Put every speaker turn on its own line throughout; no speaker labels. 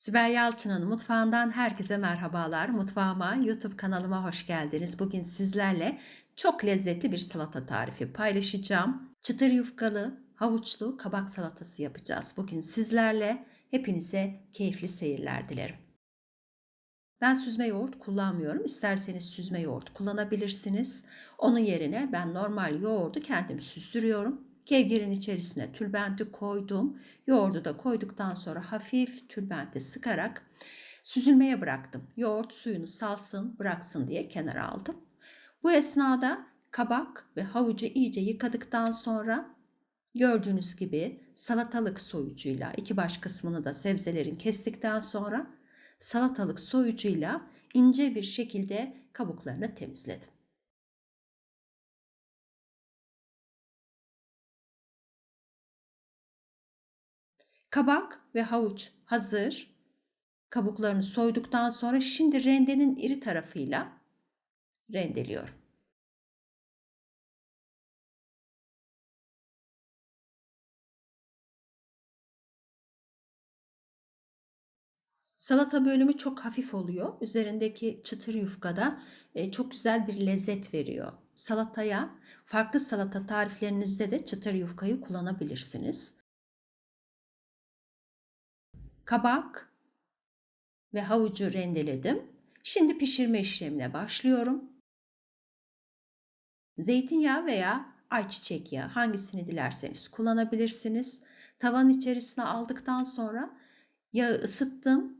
Sibel Yalçın'ın mutfağından herkese merhabalar. Mutfağıma, YouTube kanalıma hoş geldiniz. Bugün sizlerle çok lezzetli bir salata tarifi paylaşacağım. Çıtır yufkalı, havuçlu kabak salatası yapacağız. Bugün sizlerle hepinize keyifli seyirler dilerim. Ben süzme yoğurt kullanmıyorum. İsterseniz süzme yoğurt kullanabilirsiniz. Onun yerine ben normal yoğurdu kendim süzdürüyorum. Kevgirin içerisine tülbenti koydum. Yoğurdu da koyduktan sonra hafif tülbenti sıkarak süzülmeye bıraktım. Yoğurt suyunu salsın, bıraksın diye kenara aldım. Bu esnada kabak ve havucu iyice yıkadıktan sonra gördüğünüz gibi salatalık soyucuyla iki baş kısmını da sebzelerin kestikten sonra salatalık soyucuyla ince bir şekilde kabuklarını temizledim. Kabak ve havuç hazır. Kabuklarını soyduktan sonra şimdi rendenin iri tarafıyla rendeliyorum. Salata bölümü çok hafif oluyor. Üzerindeki çıtır yufkada e, çok güzel bir lezzet veriyor. Salataya farklı salata tariflerinizde de çıtır yufkayı kullanabilirsiniz. Kabak ve havucu rendeledim. Şimdi pişirme işlemine başlıyorum. Zeytinyağı veya ayçiçek yağı hangisini dilerseniz kullanabilirsiniz. Tavanın içerisine aldıktan sonra yağı ısıttım.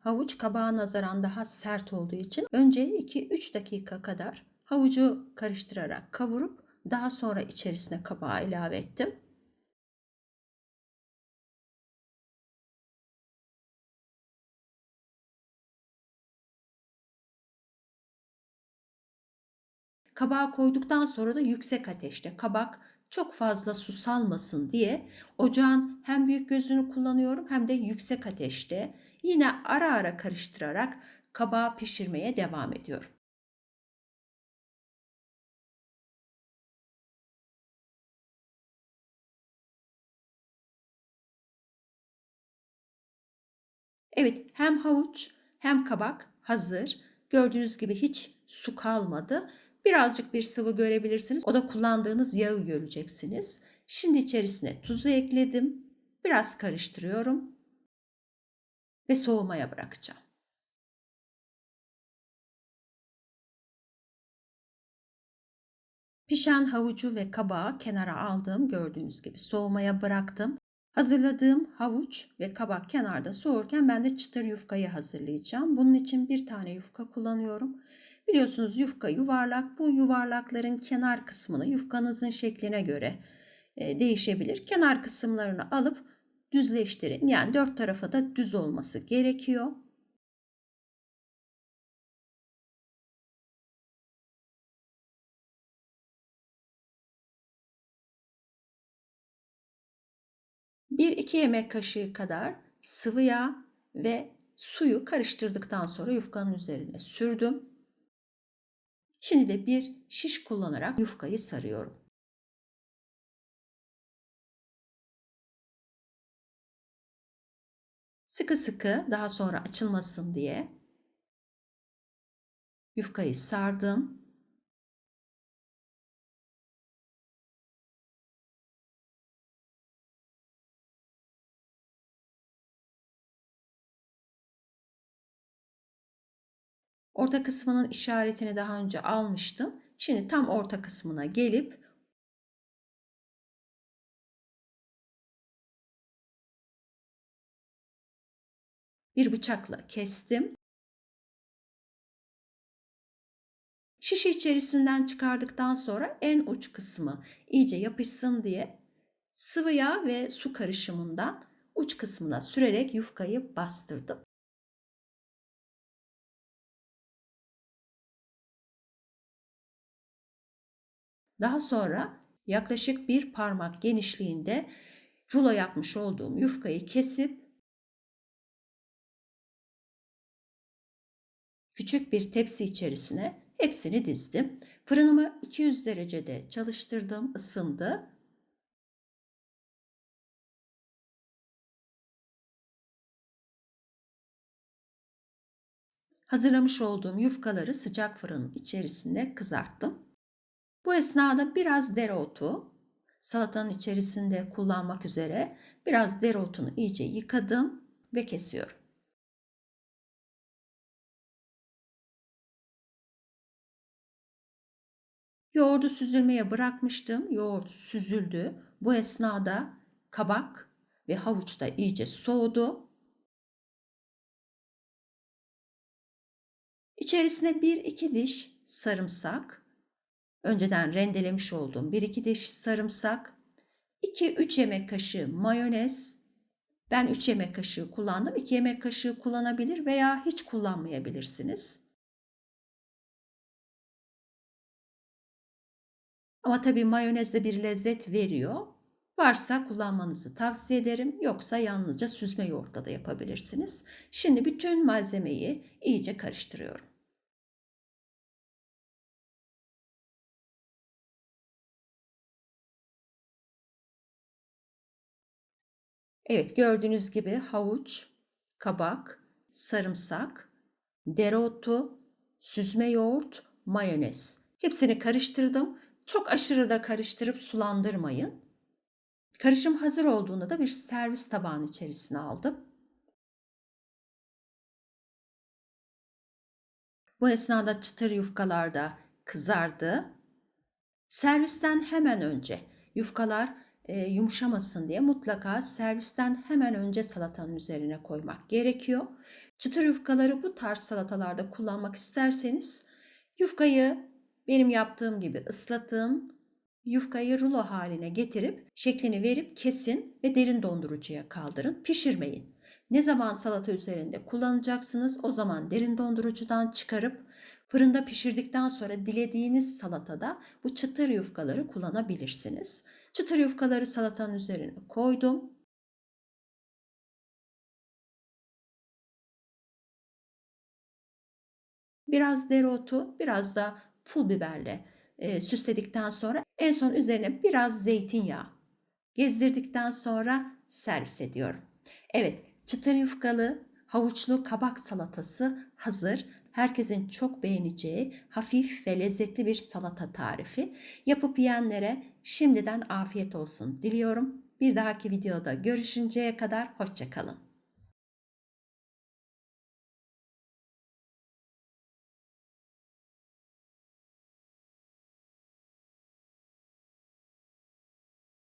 Havuç kabağa nazaran daha sert olduğu için önce 2-3 dakika kadar havucu karıştırarak kavurup daha sonra içerisine kabağı ilave ettim. Kabağı koyduktan sonra da yüksek ateşte kabak çok fazla su salmasın diye ocağın hem büyük gözünü kullanıyorum hem de yüksek ateşte yine ara ara karıştırarak kabağı pişirmeye devam ediyorum. Evet, hem havuç hem kabak hazır. Gördüğünüz gibi hiç su kalmadı. Birazcık bir sıvı görebilirsiniz. O da kullandığınız yağı göreceksiniz. Şimdi içerisine tuzu ekledim. Biraz karıştırıyorum ve soğumaya bırakacağım. Pişen havucu ve kabağı kenara aldım. Gördüğünüz gibi soğumaya bıraktım. Hazırladığım havuç ve kabak kenarda soğurken ben de çıtır yufkayı hazırlayacağım. Bunun için bir tane yufka kullanıyorum. Biliyorsunuz yufka yuvarlak. Bu yuvarlakların kenar kısmını yufkanızın şekline göre e, değişebilir. Kenar kısımlarını alıp düzleştirin. Yani dört tarafa da düz olması gerekiyor. Bir iki yemek kaşığı kadar sıvı yağ ve suyu karıştırdıktan sonra yufkanın üzerine sürdüm. Şimdi de bir şiş kullanarak yufkayı sarıyorum. Sıkı sıkı daha sonra açılmasın diye yufkayı sardım. Orta kısmının işaretini daha önce almıştım. Şimdi tam orta kısmına gelip bir bıçakla kestim. Şişe içerisinden çıkardıktan sonra en uç kısmı iyice yapışsın diye sıvı yağ ve su karışımından uç kısmına sürerek yufkayı bastırdım. Daha sonra yaklaşık bir parmak genişliğinde rulo yapmış olduğum yufkayı kesip küçük bir tepsi içerisine hepsini dizdim. Fırınımı 200 derecede çalıştırdım, ısındı. Hazırlamış olduğum yufkaları sıcak fırının içerisinde kızarttım. Bu esnada biraz dereotu salatanın içerisinde kullanmak üzere biraz dereotunu iyice yıkadım ve kesiyorum. Yoğurdu süzülmeye bırakmıştım. Yoğurt süzüldü. Bu esnada kabak ve havuç da iyice soğudu. İçerisine 1-2 diş sarımsak, önceden rendelemiş olduğum 1-2 diş sarımsak, 2-3 yemek kaşığı mayonez, ben 3 yemek kaşığı kullandım. 2 yemek kaşığı kullanabilir veya hiç kullanmayabilirsiniz. Ama tabii mayonez de bir lezzet veriyor. Varsa kullanmanızı tavsiye ederim. Yoksa yalnızca süzme yoğurtla da yapabilirsiniz. Şimdi bütün malzemeyi iyice karıştırıyorum. Evet gördüğünüz gibi havuç, kabak, sarımsak, dereotu, süzme yoğurt, mayonez. Hepsini karıştırdım. Çok aşırı da karıştırıp sulandırmayın. Karışım hazır olduğunda da bir servis tabağının içerisine aldım. Bu esnada çıtır yufkalar da kızardı. Servisten hemen önce yufkalar e, yumuşamasın diye mutlaka servisten hemen önce salatanın üzerine koymak gerekiyor. Çıtır yufkaları bu tarz salatalarda kullanmak isterseniz yufkayı benim yaptığım gibi ıslatın, yufkayı rulo haline getirip şeklini verip kesin ve derin dondurucuya kaldırın. Pişirmeyin. Ne zaman salata üzerinde kullanacaksınız o zaman derin dondurucudan çıkarıp fırında pişirdikten sonra dilediğiniz salatada bu çıtır yufkaları kullanabilirsiniz. Çıtır yufkaları salatanın üzerine koydum. Biraz dereotu, biraz da pul biberle e, süsledikten sonra en son üzerine biraz zeytinyağı gezdirdikten sonra servis ediyorum. Evet, çıtır yufkalı havuçlu kabak salatası hazır. Herkesin çok beğeneceği hafif ve lezzetli bir salata tarifi. Yapıp yiyenlere şimdiden afiyet olsun diliyorum. Bir dahaki videoda görüşünceye kadar hoşçakalın.